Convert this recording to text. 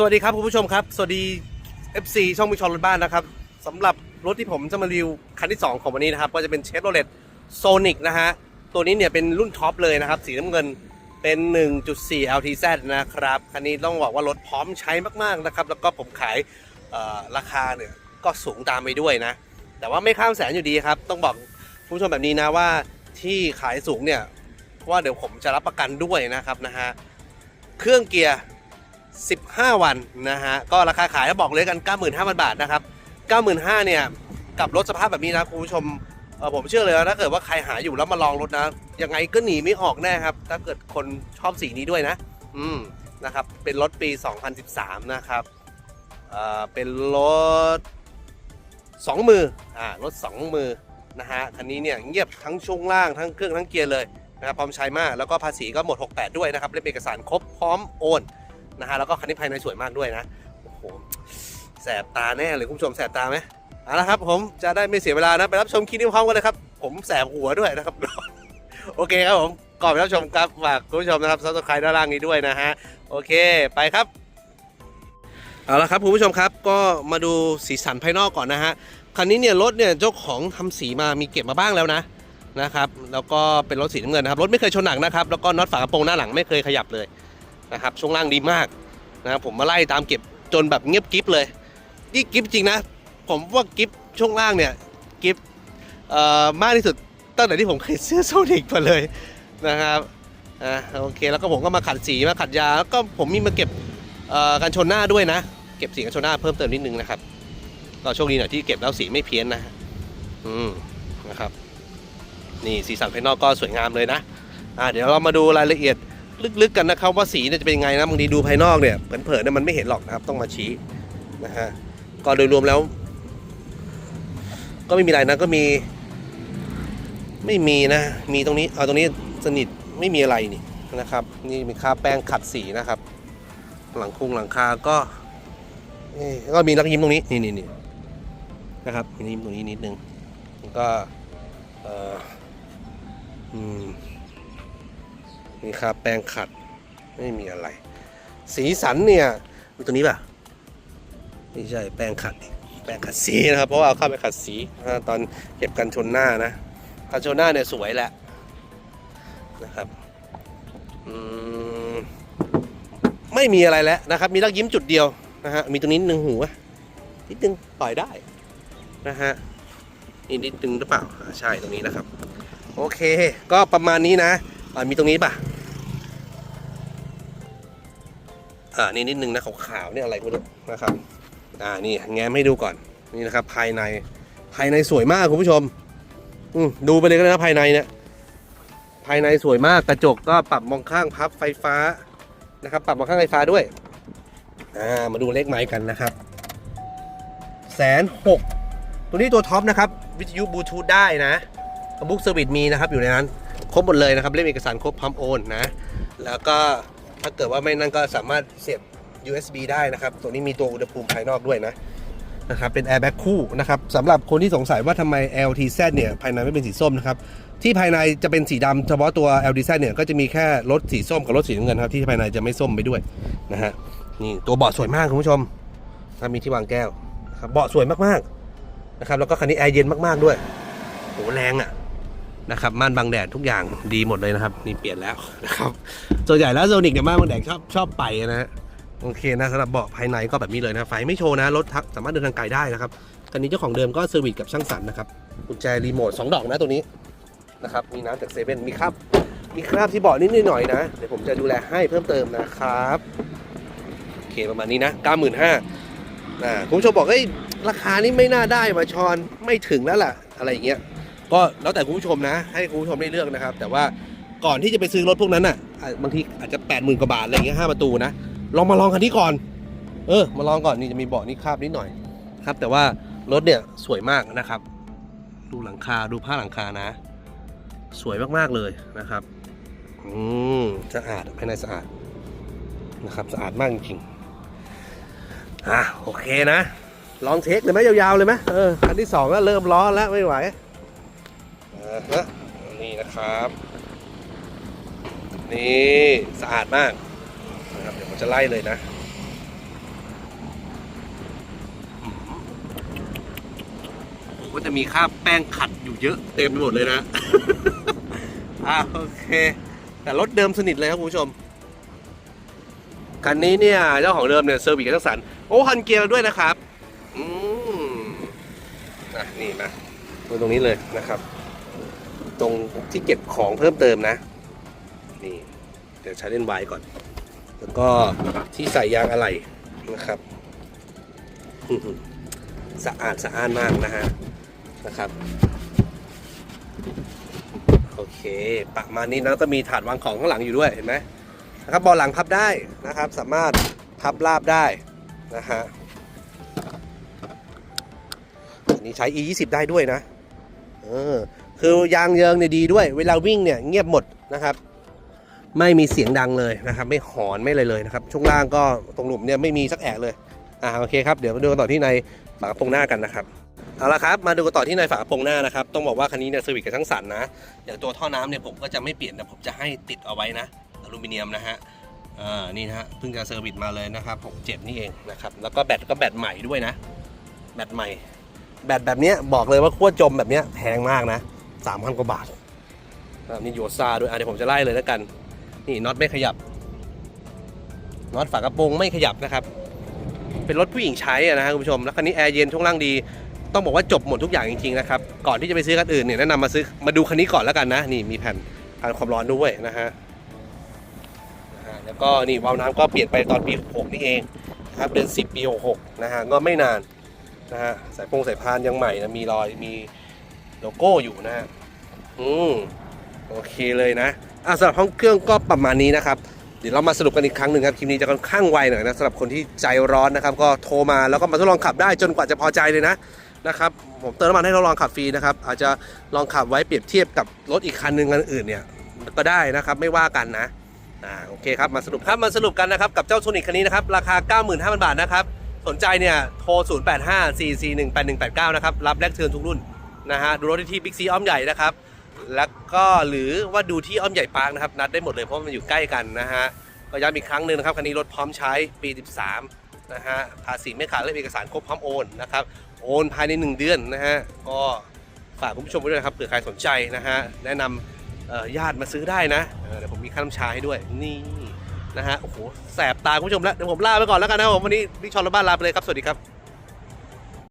สวัสดีครับคุณผู้ชมครับ สวัสดี FC ช่องมือชอนรถบ้านนะครับสำหรับรถที่ผมจะมารีวิวคันที่ 2 ของวันนี้นะครับ ก็จะเป็นเชฟโรเลตโซนิกนะฮะ ตัวนี้เนี่ยเป็นรุ่นท็อปเลยนะครับ สีน้ำเงินเป็น 1.4 LTZ นะครับ คันนี้ต้องบอกว่ารถพร้อมใช้มาก ๆ นะครับ แล้วก็ผมขายราคาเนี่ยก็สูงตามไปด้วยนะ แต่ว่าไม่ข้ามแสนอยู่ดีครับ ต้องบอกคุณผู้ชมแบบนี้นะว่าที่ขายสูงเนี่ยเพราะว่าเดี๋ยวผมจะรับประกันด้วยนะครับนะฮะเครื่องเกียร์ 15 วันนะฮะก็ราคาขายก็บอกเลยกัน 95,000 บาทนะครับ 95,000เนี่ยกับรถสภาพแบบนี้นะคุณผู้ชมผมเชื่อเลยว่าถ้าเกิดว่าใครหาอยู่แล้วมาลองรถนะยังไงก็หนีไม่ออกแน่ครับ ถ้าเกิดคนชอบสีนี้ด้วยนะ อืมนะครับ เป็นรถปี 2013 นะครับเอ่อเป็นรถ2มืออ่ารถ2มือนะฮะคันนี้เนี่ยเงียบทั้งช่วงล่างทั้งเครื่องทั้งเกียร์เลยนะครับพร้อมใช้มากแล้วก็ภาษีก็หมด 68 ด้วยนะครับเล่มเอกสารครบพร้อมโอน นะฮะแล้วก็คันนี้ภายในสวยมากด้วยนะโอ้โหแสบตาแน่เลยคุณผู้ชมแสบตาไหมเอาละครับผมจะได้ไม่เสียเวลานะไปรับชมคลิปนี้พร้อมกันเลยครับผมแสบหัวด้วยนะครับโอเคครับผมก่อนไปรับชมครับฝากคุณผู้ชมนะครับซับสไครต์ด้านล่างนี้ด้วยนะฮะโอเคไปครับเอาละครับคุณผู้ชมครับก็มาดูสีสันภายนอกก่อนนะฮะคันนี้เนี่ยรถเนี่ยเจ้าของทำสีมามีเก็บมาบ้างแล้วนะนะครับแล้วก็เป็นรถสีน้ำเงินนะครับรถไม่เคยชนหนักนะครับแล้วก็น็อตฝากระโปรงหน้าหลังไม่เคยขยับเลย นะครับช่วงล่างดีมากนะครับผมมาไล่ตามเก็บจนแบบเงียบกิฟเลยนี่กิฟจริงนะ ผมว่ากิฟช่วงล่างเนี่ยกิฟเอ่อมากที่สุดตั้งแต่ที่ผมเคยซื้อโซนิกมาเลยนะครับอ่าโอเคแล้วก็ผมก็มาขัดสีมาขัดยาแล้วก็ผมมีมาเก็บกันชนหน้าด้วยนะ เก็บสีกันชนหน้าเพิ่มเติมนิดนึงนะครับก็โชคดีหน่อยที่เก็บแล้วสีไม่เพี้ยนนะฮะอืมนะครับนี่สีสันภายนอกก็สวยงามเลยนะอ่าเดี๋ยวเรามาดูรายละเอียด ลึกๆกันนะครับว่าสีเนี่ยจะเป็นไงนะบางทีดูภายนอกเนี่ยเผินๆเนี่ยมันไม่เห็นหรอกนะครับต้องมาชี้นะฮะก็โดยรวมแล้ว ก็ไม่มีอะไรนะก็มี ไม่มีนะ มีตรงนี้เอาตรงนี้สนิทไม่มีอะไรนี่นะครับ นี่มีค่าแป้งขัดสีนะครับ หลังคุงหลังคาก็ก็มีรักยิ้มตรงนี้นี่นี่นี่นะครับมีรักยิ้มตรงนี้นิดนึงก็เอ่ออืม มีคาแปรงขัดไม่มีอะไร สีสันเนี่ยดูตัวนี้ป่ะไม่ใช่แปรงขัดแปรงขัดสีนะครับเพราะว่าเอาเข้าไปขัดสีตอนเก็บกันชนหน้านะกันชนหน้าเนี่ยสวยแหละนะครับไม่มีอะไรแล้วนะครับ มีรักยิ้มจุดเดียวนะฮะมีตรงนี้หนึ่งหูนิดนึงปล่อยได้นะฮะนี่นิดนึงหรือเปล่าใช่ตรงนี้นะครับ โอเค ก็ประมาณนี้นะ อ่ามีตรงนี้ป่ะอ่านี่นิดนึงนะขาวๆเนี่ยอะไรไม่รู้นะครับอ่านี่แง้มให้ดูก่อนนี่นะครับ ภายในภายในสวยมากคุณผู้ชมอืมดูไปเลยก็ได้นะภายในเนี่ยภายในสวยมากกระจกก็ปรับมองข้างพับไฟฟ้านะครับ ปรับมองข้างไฟฟ้าด้วยอ่ามาดูเลขไม้กันนะครับแสนหกตัวนี้ตัวท็อปนะครับ วิทยุบลูทูธได้นะบุ๊กเซอร์วิสมีนะครับอยู่ในนั้น รบหมดเลยนะครับเล่มเอกสารครบพร้อมโอนนะ แล้วก็ถ้าเกิดว่าไม่นั่นก็สามารถเสียบ USB ได้นะครับ ตัวนี้มีตัวอุณหภูมิภายนอกด้วยนะนะครับเป็นแอร์แบ็กคู่นะครับสำหรับคนที่สงสัยว่าทำไม LTZ เนี่ยภายในไม่เป็นสีส้มนะครับที่ภายในจะเป็นสีดำเฉพาะตัว LTZ เนี่ยก็จะมีแค่รถสีส้มกับรถสีน้ำเงินครับที่ภายในจะไม่ส้มไปด้วยนะฮะนี่ตัวเบาะสวยมากคุณผู้ชมถ้ามีที่วางแก้วครับเบาะสวยมากๆนะครับแล้วก็คันนี้แอร์เย็นมากๆด้วยโหแรงอะ นะครับม่านบังแดดทุกอย่างดีหมดเลยนะครับ นี่เปลี่ยนแล้วนะครับส่วนใหญ่แล้วโซนิกเนี่ยม่านบังแดดชอบชอบไปนะฮะโอเคนะสำหรับเบาะภายในก็แบบนี้เลยนะไฟไม่โชว์นะรถทักสามารถเดินทางไกลได้นะครับคันนี้เจ้าของเดิมก็เซอร์วิสกับช่างสันนะครับกุญแจรีโมทสองดอกนะตัวนี้นะครับมีน้ำจากเซเว่นมีคราบมีคราบที่เบาะนิดหน่อยนะเดี๋ยวผมจะดูแลให้เพิ่มเติมนะครับโอเคประมาณนี้นะ95,000นะคุณผู้ชมบอกเอ้ยราคานี้ไม่น่าได้มาชอนไม่ถึงแล้วล่ะอะไรอย่างเงี้ย ก็แล้วแต่คุณผู้ชมนะ ให้คุณผู้ชมได้เลือกนะครับ แต่ว่าก่อนที่จะไปซื้อรถพวกนั้นอะบางทีอาจจะ8ปดหมื่นกว่าบาทอะไรเงี้ยห้าประตูนะลองมาลองคันนี้ก่อน เออ มาลองก่อนนี่จะมีเบาะนี่คาบนิดหน่อยครับ แต่ว่ารถเนี่ยสวยมากนะครับ ดูหลังคาดูผ้าหลังคานะ สวยมากๆเลยนะครับอืมสะอาดภายในสะอาดนะครับสะอาดมากจริงๆอะโอเคนะ ลองเทคเลยไหมยาวๆเลยไหมเออคันที่สองก็เริ่มร้อนแล้วไม่ไหว นะฮะนี่นะครับ นี่สะอาดมากนะครับเดี๋ยวผมจะไล่เลยนะผมก็จะมีค่าแป้งขัดอยู่เยอะเต็มไปหมดเลยนะอ่าโอเค แต่รถเดิมสนิทเลยครับคุณผู้ชมคันนี้เนี่ยเจ้าของเดิมเนี่ยเซอร์วิสกันทักสันโอ้ฮันเกียร์ด้วยนะครับ อืมอะนี่มาดูตรงนี้เลยนะครับ ตรงที่เก็บของเพิ่มเติมนะ นี่ เดี๋ยวใช้เล่นไวก่อน แล้วก็ที่ใส่ยางอะไหล่นะครับสะอาดสะอ้านมากนะฮะนะครับโอเค ประมาณนี้นะแล้วก็มีถาดวางของข้างหลังอยู่ด้วยเห็นไหมนะครับบาะหลังพับได้นะครับ สามารถพับราบได้นะฮะอันนี้ใช้ e 2 0ได้ด้วยนะเออ คือยางเยิงเนี่ยดีด้วย เวลาวิ่งเนี่ยเงียบหมดนะครับ ไม่มีเสียงดังเลยนะครับ ไม่หอนไม่อะไรเลยนะครับ ช่วงล่างก็ตรงหลุมเนี่ยไม่มีสักแอะเลยอ่าโอเคครับเดี๋ยวมาดูกันต่อที่ในฝากระโปรงหน้ากันนะครับเอาละครับมาดูกันต่อที่ในฝากระโปรงหน้านะครับต้องบอกว่าคันนี้เนี่ยเซอร์วิสกับทั้งสันนะอย่างตัวท่อน้ำเนี่ยผมก็จะไม่เปลี่ยนแต่ผมจะให้ติดเอาไว้นะอลูมิเนียมนะฮะอ่านี่นะฮะเพิ่งจะเซอร์วิสมาเลยนะครับ67นี่เองนะครับแล้วก็แบตก็แบตใหม่ด้วยนะแบตใหม่ แบตแบบเนี้ยบอกเลยว่าขั้วจมแบบนี้แพงมากนะ 3,000 กว่าบาทนะครับนี่โยซาด้วยอะเดี๋ยวผมจะไล่เลยแล้วกัน นี่น็อตไม่ขยับน็อตฝากระโปรงไม่ขยับนะครับ เป็นรถผู้หญิงใช้อะนะฮะคุณผู้ชม แล้วคันนี้แอร์เย็นช่วงล่างดี ต้องบอกว่าจบหมดทุกอย่างจริงๆนะครับ ก่อนที่จะไปซื้อคันอื่นเนี่ยแนะนำมาซื้อมาดูคันนี้ก่อนแล้วกันนะ นี่มีแผ่นกันความร้อนด้วยนะฮะแล้วก็นี่วาล์วน้ำก็เปลี่ยนไปตอนปี66นี่เองนะครับเดือน 10 ปี 66 นะฮะก็ไม่นานนะฮะสายพงสายพานยังใหม่นะมีรอยมี โลโก้อยู่นะฮะอืมโอเคเลยนะอะสำหรับห้องเครื่องก็ประมาณนี้นะครับเดี๋ยวเรามาสรุปกันอีกครั้งหนึ่งครับคลิปนี้จะค่อนข้างไวหน่อยนะสำหรับคนที่ใจร้อนนะครับ ก็โทรมาแล้วก็มาทดลองขับได้จนกว่าจะพอใจเลยนะนะครับผมเติมน้ำมันให้ทดลองขับฟรีนะครับอาจจะลองขับไว้เปรียบเทียบกับรถอีกคันหนึ่งคันอื่นเนี่ยก็ได้นะครับไม่ว่ากันนะอ่าโอเคครับมาสรุปครับมาสรุปกันนะครับกับเจ้าโซนิคคันนี้นะครับราคา 95,000 บาทนะครับสนใจเนี่ยโทร 0854418189 นะครับรับแลกเทิร์นทุกรุ่น นะฮะดูรถได้ที่บิ๊กซีอ้อมใหญ่นะครับ แล้วก็หรือว่าดูที่อ้อมใหญ่ปาร์คนะครับนัดได้หมดเลยเพราะมันอยู่ใกล้กันนะฮะก็ย้ำอีกครั้งหนึ่งนะครับคันนี้รถพร้อมใช้ปี 13นะฮะภาษีไม่ขาดและเอกสารครบพร้อมโอนนะครับโอนภายใน 1 เดือนนะฮะก็ฝากคุณผู้ชมไว้ด้วยนะครับเผื่อใครสนใจนะฮะแนะนำญาติมาซื้อได้นะเเดี๋ยวผมมีค่าน้ำชาให้ด้วยนี่นะฮะโอ้โหแสบตาคุณผู้ชมแล้วเดี๋ยวผมลาไปก่อนแล้วกันนะครับผมวันนี้พี่ชอนรถบ้านลาไปเลยครับสวัสดีครับ